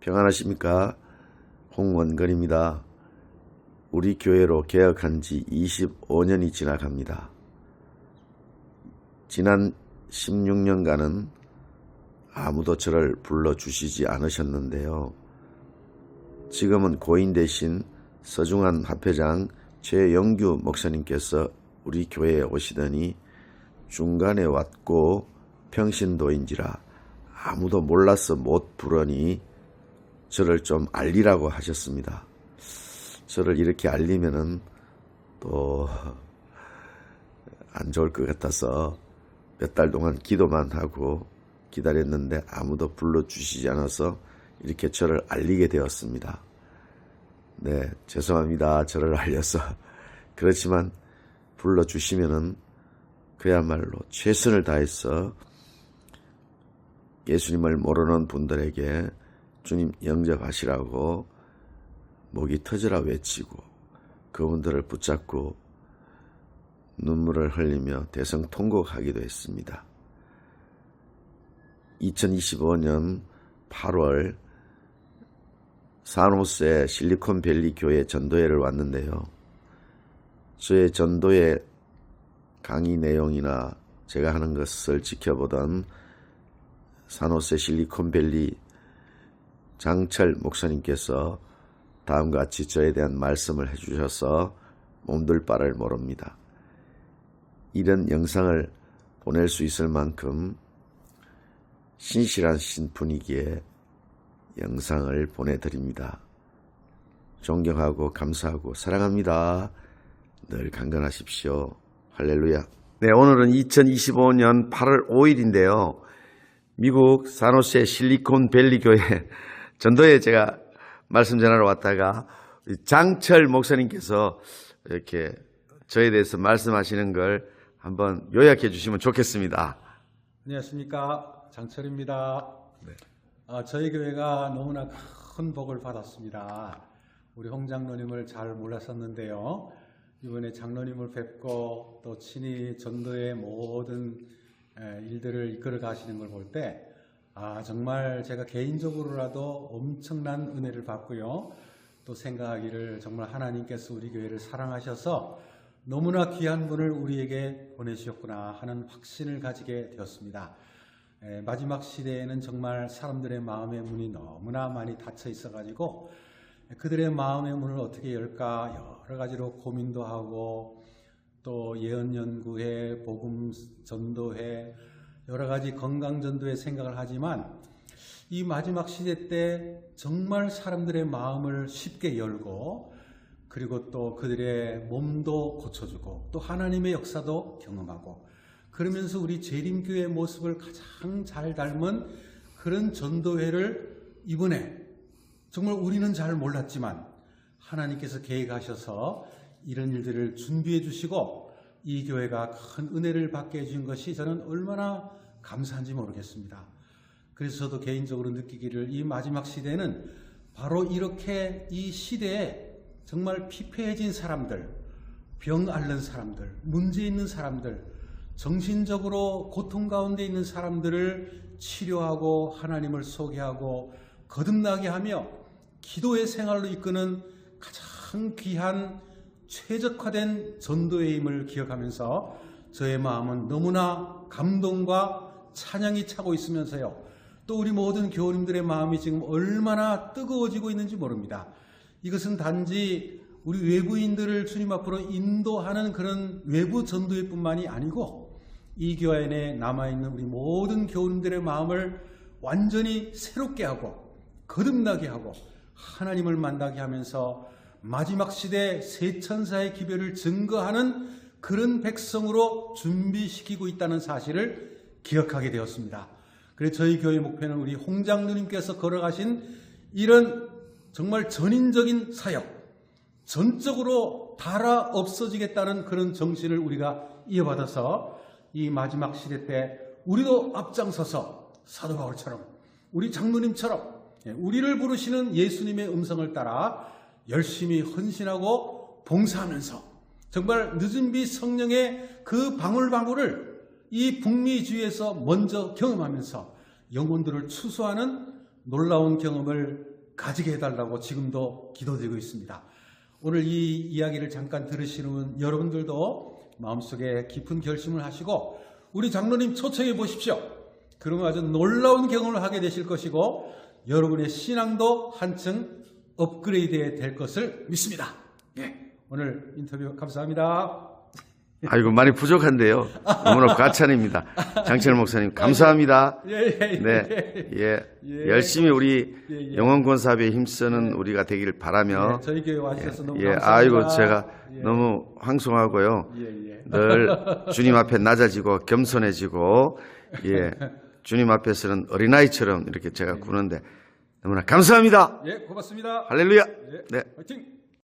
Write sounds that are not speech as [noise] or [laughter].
평안하십니까? 홍원근입니다. 우리 교회로 개혁한 지 25년이 지나갑니다. 지난 16년간은 아무도 저를 불러주시지 않으셨는데요. 지금은 고인 대신 서중한 합회장 최영규 목사님께서 우리 교회에 오시더니 중간에 왔고 평신도인지라 아무도 몰라서 못 부르니 저를 좀 알리라고 하셨습니다. 저를 이렇게 알리면은 또 안 좋을 것 같아서 몇 달 동안 기도만 하고 기다렸는데 아무도 불러주시지 않아서 이렇게 저를 알리게 되었습니다. 네, 죄송합니다. 저를 알려서. [laughs] 그렇지만 불러주시면은 그야말로 최선을 다해서 예수님을 모르는 분들에게 주님 영접하시라고 목이 터져라 외치고 그분들을 붙잡고 눈물을 흘리며 대성 통곡하기도 했습니다. 2025년 8월 산호세 실리콘밸리 교회 전도회를 왔는데요. 저의 전도회 강의 내용이나 제가 하는 것을 지켜보던 산호세 실리콘밸리 장철 목사님께서 다음과 같이 저에 대한 말씀을 해주셔서 몸둘 바를 모릅니다. 이런 영상을 보낼 수 있을 만큼 신실하신 분위기에 영상을 보내드립니다. 존경하고 감사하고 사랑합니다. 늘 강건하십시오. 할렐루야. 네, 오늘은 2025년 8월 5일인데요. 미국 산호세 실리콘밸리 교회 전도에 제가 말씀 전하러 왔다가 장철 목사님께서 이렇게 저에 대해서 말씀하시는 걸 한번 요약해 주시면 좋겠습니다. 안녕하십니까 장철입니다. 아, 저희 교회가 너무나 큰 복을 받았습니다. 우리 홍 장로님을 잘 몰랐었는데요. 이번에 장로님을 뵙고 또 친히 전도의 모든 에, 일들을 이끌어 가시는 걸 볼 때, 아, 정말 제가 개인적으로라도 엄청난 은혜를 받고요. 또 생각하기를 정말 하나님께서 우리 교회를 사랑하셔서 너무나 귀한 분을 우리에게 보내주셨구나 하는 확신을 가지게 되었습니다. 에, 마지막 시대에는 정말 사람들의 마음의 문이 너무나 많이 닫혀 있어가지고 그들의 마음의 문을 어떻게 열까 여러 가지로 고민도 하고 또 예언연구회, 복음 전도회 여러 가지 건강 전도회 생각을 하지만 이 마지막 시대 때 정말 사람들의 마음을 쉽게 열고 그리고 또 그들의 몸도 고쳐주고 또 하나님의 역사도 경험하고 그러면서 우리 재림교의 모습을 가장 잘 닮은 그런 전도회를 이번에 정말 우리는 잘 몰랐지만 하나님께서 계획하셔서 이런 일들을 준비해 주시고 이 교회가 큰 은혜를 받게 해준 것이 저는 얼마나 감사한지 모르겠습니다. 그래서 저도 개인적으로 느끼기를 이 마지막 시대는 바로 이렇게 이 시대에 정말 피폐해진 사람들, 병 앓는 사람들, 문제 있는 사람들, 정신적으로 고통 가운데 있는 사람들을 치료하고 하나님을 소개하고 거듭나게 하며 기도의 생활로 이끄는 가장 귀한 최적화된 전도의 힘을 기억하면서 저의 마음은 너무나 감동과 찬양이 차고 있으면서요. 또 우리 모든 교우님들의 마음이 지금 얼마나 뜨거워지고 있는지 모릅니다. 이것은 단지 우리 외부인들을 주님 앞으로 인도하는 그런 외부 전도회 뿐만이 아니고 이 교회 안에 남아있는 우리 모든 교우님들의 마음을 완전히 새롭게 하고 거듭나게 하고 하나님을 만나게 하면서 마지막 시대 새 천사의 기별을 증거하는 그런 백성으로 준비시키고 있다는 사실을 기억하게 되었습니다. 그래서 저희 교회 목표는 우리 홍장로님께서 걸어가신 이런 정말 전인적인 사역, 전적으로 달아 없어지겠다는 그런 정신을 우리가 이어받아서 이 마지막 시대 때 우리도 앞장서서 사도 바울처럼 우리 장로님처럼 예, 우리를 부르시는 예수님의 음성을 따라 열심히 헌신하고 봉사하면서 정말 늦은 비 성령의 그 방울방울을 이 북미 주위에서 먼저 경험하면서 영혼들을 추수하는 놀라운 경험을 가지게 해달라고 지금도 기도드리고 있습니다. 오늘 이 이야기를 잠깐 들으시는 여러분들도 마음속에 깊은 결심을 하시고 우리 장로님 초청해 보십시오. 그러면 아주 놀라운 경험을 하게 되실 것이고 여러분의 신앙도 한층 업그레이드 될 것을 믿습니다. 예, 오늘 인터뷰 감사합니다. 아이고 많이 부족한데요. 너무나 과찬입니다. 장철 목사님 감사합니다. 예, 예, 예. 네, 예, 예. 열심히 우리. 영원권 사업에 힘쓰는 우리가 되길 바라며 예, 저희 교회 와주셔서 너무 예, 감사합니다. 아이고 제가 예, 너무 황송하고요. 늘 [laughs] 주님 앞에 낮아지고 겸손해지고 예, 주님 앞에서는 어린아이처럼 이렇게 제가 구는데 너무나 감사합니다. 예, 고맙습니다. 할렐루야. 예, 네. 화이팅!